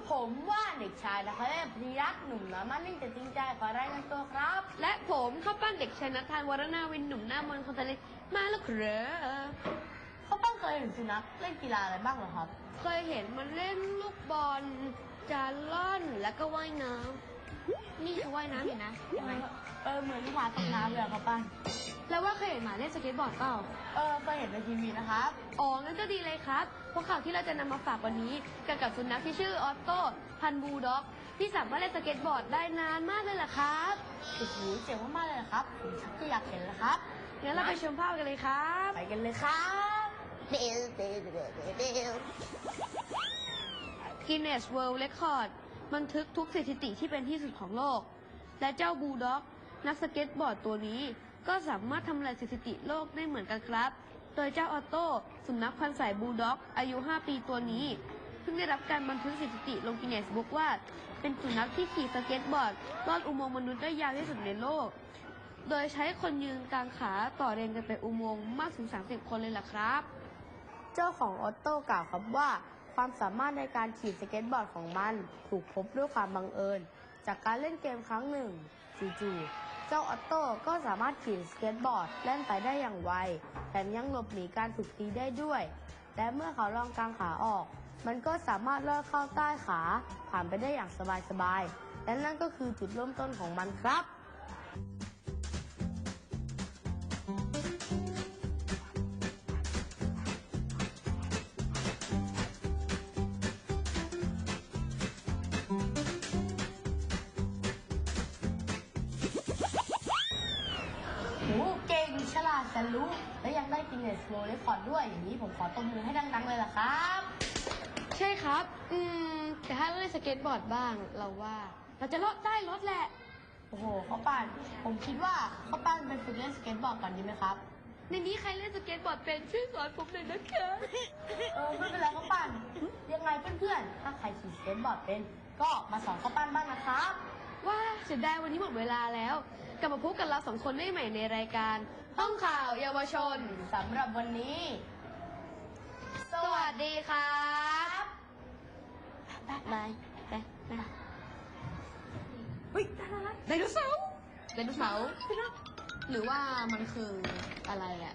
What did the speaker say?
กับผมว่าเด็กชายนะครับปริยักษ์หนุ่มน้อยมันนิ่งแต่จริงใจขอรายงานตัวครับ และผมข้าวปั้นเด็กชายนัทธานวรนาวินหนุ่มหน้ามนต์คนทะเลมาแล้วครับเขาต้องเคยเห็นสุนัขเล่นกีฬาอะไรบ้างเหรอครับ เคยเห็นมันเล่นลูกบอลจานล่อนแล้วก็ว่ายน้ำนี่คือว่ายน้ำเห็นนะเห็นไหมเออเหมือนลูกหมาตกน้ำเลยอะครับป้านแล้วว่า เคยเห็นหมาเล่นสเก็ตบอร์ดเปล่า เออเคยเห็นในทีวีนะครับ อ๋อ งั้นก็ดีเลยครับเพราะข่าวที่เราจะนำมาฝากวันนี้เกี่ยวกับสุนัขที่ชื่อออตโต้พันธุ์บูลด็อก ที่สามารถเล่นสเก็ตบอร์ดได้นานมากเลยล่ะครับโอ้โหเจ๋งมากๆเลยนะครับผมชักจะอยากเห็นแล้วครับ งั้นเราไปชมภาพกันเลยครับ ไปกันเลยครับกินเนสเวิลด์เรคคอร์ดบันทึกทุกสถิติที่เป็นที่สุดของโลก และเจ้าบูลด็อก นักสเก็ตบอร์ดตัวนี้ ก็สามารถทำลายสถิติโลกได้เหมือนกันครับ โดยเจ้าออโต้สุนัขพันธุ์สายบูลด็อก อายุ 5 ปีตัวนี้ เพิ่งได้รับการบันทึกสถิติลงกินเนสบุ๊กว่า เป็นสุนัขที่ขี่สเก็ตบอร์ดลอดอุโมงค์มนุษย์ได้ยาวที่สุดในโลก โดยใช้คนยืนกลางขาต่อเรียงกันไปอุโมงค์มากถึง 30 คนเลยล่ะครับ เจ้าของออโต้กล่าวครับว่าความสามารถในการขี่สเก็ตบอร์ดของมัน ถูกพบด้วยความบังเอิญ จากการเล่นเกมครั้งหนึ่งจู่ๆ เจ้าออโต้ก็สามารถขี่สเก็ตบอร์ดเล่นไปได้อย่างไว แถมยังหลบหนีการถูกตีได้ด้วย และเมื่อเขาลองกางขาออก มันก็สามารถลอดเข้าใต้ขา ผ่านไปได้อย่างสบายๆและนั่นก็คือจุดเริ่มต้นของมันครับ ฉลาดจะรู้ และยังได้กินเนสโ r เรคคอร์ดด้วย อย่างนี้ผมขอตบมือให้ดังๆเลยล่ะครับ ใช่ครับ อืม แต่ถ้าเราเล่นสเก็ตบอร์ดบ้าง เราว่า เราจะลดได้ลดแหละ โอ้โหข้าวปั้นผมคิดว่าข้าวปั้นไปฝึกเล่นสเก็ตบอร์ดก่อนดีไหมครับ ในนี้ใครเล่นสเก็ตบอร์ดเป็นช่วยสอนผมหน่อยนะคะ เออไม่เป็นไรข้าวปั้นยังไงเพื่อนๆ ถ้าใครขี่สเก็ตบอร์ดเป็น ก็มาสอนข้าวปั้นบ้างนะครับ ว่าเสียดายวันนี้หมดเวลาแล้ว กลับมาพบกับเราสองคนได้ใหม่ในรายการห้องข่าวเยาวชนสำหรับวันนี้ สวัสดีครับบายบายไปไปเฮ้ยไดโนเสาร์ไดโนเสาร์หรือว่ามันคืออะไรอะ